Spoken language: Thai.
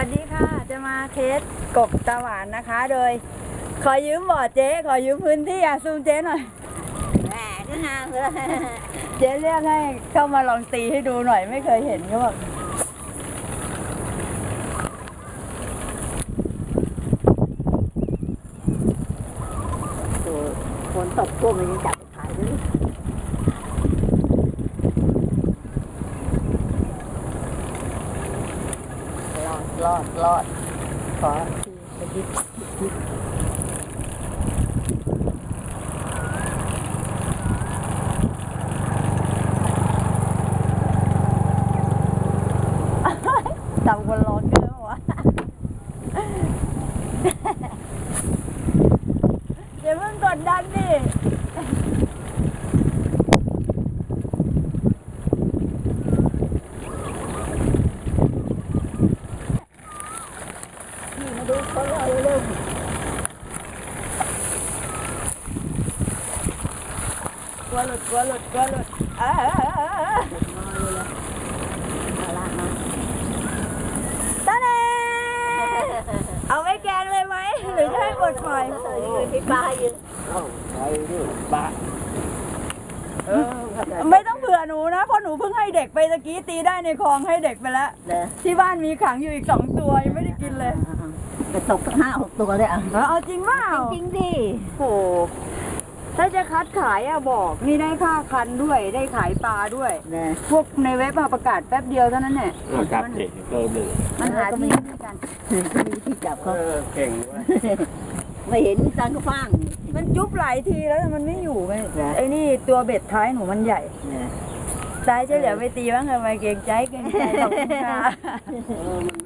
วัสดีค่ะ จะมาเทสกบตาหวานนะคะ โดย ขอยืมบ่อเจ๊ ขอยืมพื้นที่อะซูมเจ๊หน่อยแหมก็ห่างเลยเจ๊เรียกให้เข้ามาลองตีให้ดูหน่อยไม่เคยเห็นเขาบอกตัวคนตกพวกมันยังจับไปขายด้วย รอดรอดขอทีไปดิบต่ำกว่าโลเกอร์วะเดี๋ยวมึงกดดันดิ นี่มาดูเขาเราเริ่ม ก ลัวหลุดกลัวหลุดกลัวหลุดเอ้ยมาเลยเลยมาละมาตาเน่เอาไว้แกงเลยไหมหรือจะให้ปลดปล่อยเออยืนที่ปลายืนไม่ต้องเผื่อหนูนะเพราะหนูเพิ่งให้เด็กไปตะกี้ตีได้ในคลองให้เด็กไปแล้วเด้อที่บ้านมีขังอยู่อีกสองตัวยังไม่ได้กินเลย จะตกสักห้าหกตัวเลยอะเอาจริงเปล่าจริงดิโอ้ถ้าจะคัดขายอะบอกนี่ได้ค่าคันด้วยได้ขายปลาด้วยเด้อพวกในเว็บอะประกาศแป๊บเดียวเท่านั้นแหละครับเก่งเพิ่มเลยมันหาที่ไม่ด้วยกันก็มีที่จับเอเขาอเก่งเว้ยไม่เห็นตังก็ฟังมันจุ๊บหลายทีแล้วแต่มันไม่อยู่ไงเหรอไอ้นี่ตัวเบ็ดท้ายหนูมันใหญ่เด้อซ้ายจะเหลือไปตีบ้างเลยไปเกรงใจเกรงใจขอบคุณค่ะ เออมันไม่